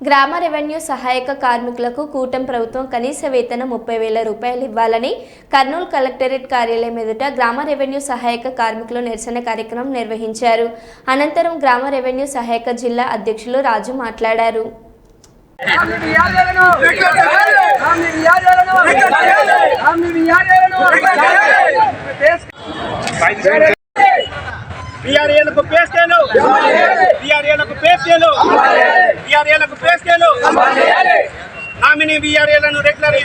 గ్రామ రెవెన్యూ సహాయక కార్మికులకు కూటమి ప్రభుత్వం కనీస వేతనం ముప్పై వేల రూపాయలు ఇవ్వాలని కర్నూలు కలెక్టరేట్ కార్యాలయం ఎదుట గ్రామ రెవెన్యూ సహాయక కార్మికులు నిరసన కార్యక్రమం నిర్వహించారు అనంతరం గ్రామ రెవెన్యూ సహాయక జిల్లా అధ్యక్షులు రాజు మాట్లాడారు బీఆర్ఏలకు పేస్కేలు బీఆర్ఏలకు పేస్కేలు నామినీ బీఆర్ఏలను రెగ్యులర్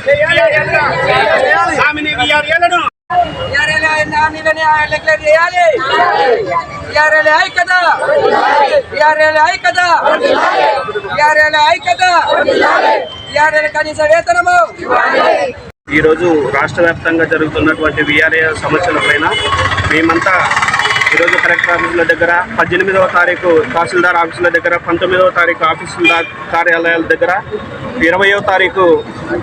ఐక్యత. యారేలే ఐక్యత. యారేలే కనీస వేతనము. ఈరోజు రాష్ట్ర వ్యాప్తంగా జరుగుతున్నటువంటి విఆర్ఏ సమస్యల పైన మేమంతా ఈరోజు కలెక్టర్ ఆఫీసుల దగ్గర పద్దెనిమిదవ తారీఖు తహసీల్దార్ ఆఫీసుల దగ్గర పంతొమ్మిదవ తారీఖు ఆఫీసుల కార్యాలయాల దగ్గర ఇరవయో తారీఖు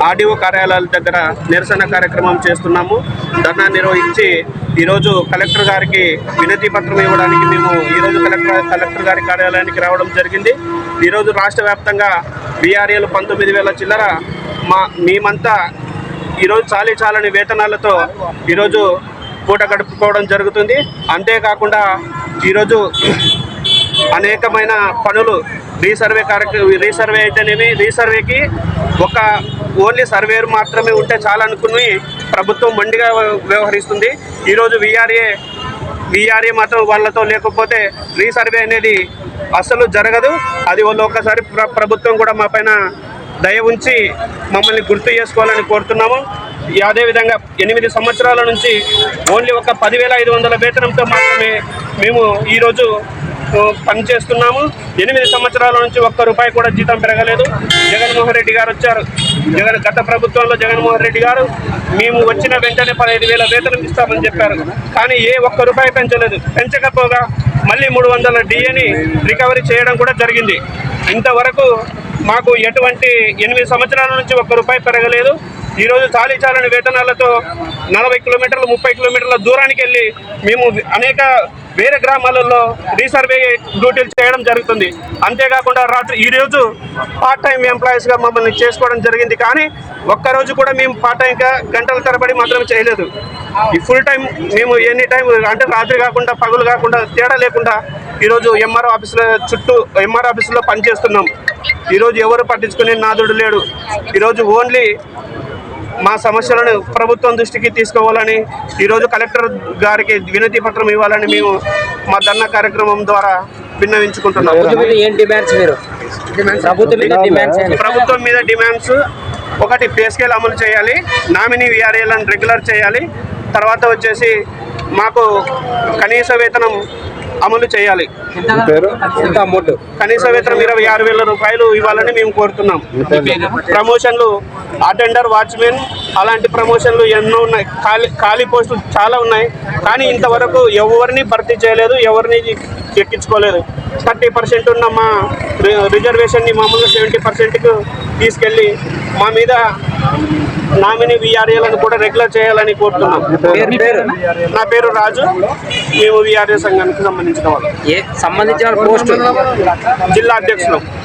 ఆర్డీఓ కార్యాలయాల దగ్గర నిరసన కార్యక్రమం చేస్తున్నాము. ధర్నా నిర్వహించి ఈరోజు కలెక్టర్ గారికి వినతి పత్రం ఇవ్వడానికి మేము ఈరోజు కలెక్టర్ కలెక్టర్ గారి కార్యాలయానికి రావడం జరిగింది. ఈరోజు రాష్ట్ర వ్యాప్తంగా బీఆర్ఏలు పంతొమ్మిది వేల చిల్లర మా మేమంతా ఈరోజు చాలీ చాలని వేతనాలతో ఈరోజు పూట గడుపుకోవడం జరుగుతుంది. అంతేకాకుండా ఈరోజు అనేకమైన పనులు రీసర్వే కార్యక్రమం రీసర్వే అయితేనేమి రీసర్వేకి ఒక ఓన్లీ సర్వేర్ మాత్రమే ఉంటే చాలనుకుని ప్రభుత్వం మండిగా వ్యవహరిస్తుంది. ఈరోజు విఆర్ఏ విఆర్ఏ మాత్రం వాళ్ళతో లేకపోతే రీసర్వే అనేది అసలు జరగదు. అది వాళ్ళు ఒక్కసారి ప్ర ప్రభుత్వం కూడా మా పైన దయ ఉంచి మమ్మల్ని గుర్తు చేసుకోవాలని కోరుతున్నాము. అదేవిధంగా ఎనిమిది సంవత్సరాల నుంచి ఓన్లీ ఒక పదివేల ఐదు వందల వేతనంతో మాత్రమే మేము ఈరోజు పనిచేస్తున్నాము. ఎనిమిది సంవత్సరాల నుంచి ఒక్క రూపాయి కూడా జీతం పెరగలేదు. జగన్మోహన్ రెడ్డి గారు వచ్చారు. జగన్ గత ప్రభుత్వంలో జగన్మోహన్ రెడ్డి గారు మేము వచ్చిన వెంటనే పదహైదు వేల వేతనం ఇస్తామని చెప్పారు. కానీ ఏ ఒక్క రూపాయి పెంచలేదు. పెంచకపోగా మళ్ళీ మూడు వందల డిఏని రికవరీ చేయడం కూడా జరిగింది. ఇంతవరకు మాకు ఎటువంటి ఎనిమిది సంవత్సరాల నుంచి ఒక్క రూపాయి పెరగలేదు. ఈరోజు చాలీ చాలని వేతనాలతో నలభై కిలోమీటర్లు ముప్పై కిలోమీటర్ల దూరానికి వెళ్ళి మేము అనేక వేరే గ్రామాలలో రీసర్వే డ్యూటీలు చేయడం జరుగుతుంది. అంతేకాకుండా రాత్రి ఈరోజు పార్ట్ టైం ఎంప్లాయీస్గా మమ్మల్ని చేసుకోవడం జరిగింది. కానీ ఒక్కరోజు కూడా మేము పార్ట్ టైంగా గంటల తరబడి మాత్రం చేయలేదు. ఈ ఫుల్ టైం మేము ఎనీ టైం అంటే రాత్రి కాకుండా పగులు కాకుండా తేడా లేకుండా ఈరోజు ఎంఆర్ఓ ఆఫీసులో చుట్టూ ఎంఆర్ ఆఫీసులో పనిచేస్తున్నాం. ఈరోజు ఎవరు పట్టించుకునే నాదుడు లేడు. ఈరోజు ఓన్లీ మా సమస్యలను ప్రభుత్వం దృష్టికి తీసుకోవాలని ఈరోజు కలెక్టర్ గారికి వినతి పత్రం ఇవ్వాలని మేము మా ధర్నా కార్యక్రమం ద్వారా విన్నవించుకుంటున్నాం. ప్రభుత్వం మీద డిమాండ్స్ మీరు? ప్రభుత్వం మీద డిమాండ్స్ ఏంటి ప్రభుత్వం మీద డిమాండ్స్ ఒకటి పే స్కేల్ అమలు చేయాలి నామినీ విఆర్ఏలను రెగ్యులర్ చేయాలి తర్వాత వచ్చేసి మాకు కనీస వేతనం అమలు చేయాలి. కనీస వేతనం ఇరవై ఆరు వేల రూపాయలు ఇవ్వాలని మేము కోరుతున్నాం. ప్రమోషన్లు అటెండర్ వాచ్మెన్ అలాంటి ప్రమోషన్లు ఎన్నో ఉన్నాయి. ఖాళీ ఖాళీ పోస్టులు చాలా ఉన్నాయి. కానీ ఇంతవరకు ఎవరిని భర్తీ చేయలేదు ఎవరిని ఎక్కించుకోలేదు. థర్టీ పర్సెంట్ ఉన్న మా రి- రిజర్వేషన్ని మామూలుగా సెవెంటీ పర్సెంట్కు తీసుకెళ్ళి మా మీద నామినీ విఆర్ఏలను కూడా రెగ్యులర్ చేయాలని కోరుతున్నాం. పేరు? పేరు నా పేరు రాజు. మేము విఆర్ఏ సంఘానికి సంబంధించిన వాళ్ళు. సంబంధించిన పోస్ట్? జిల్లా అధ్యక్షులు.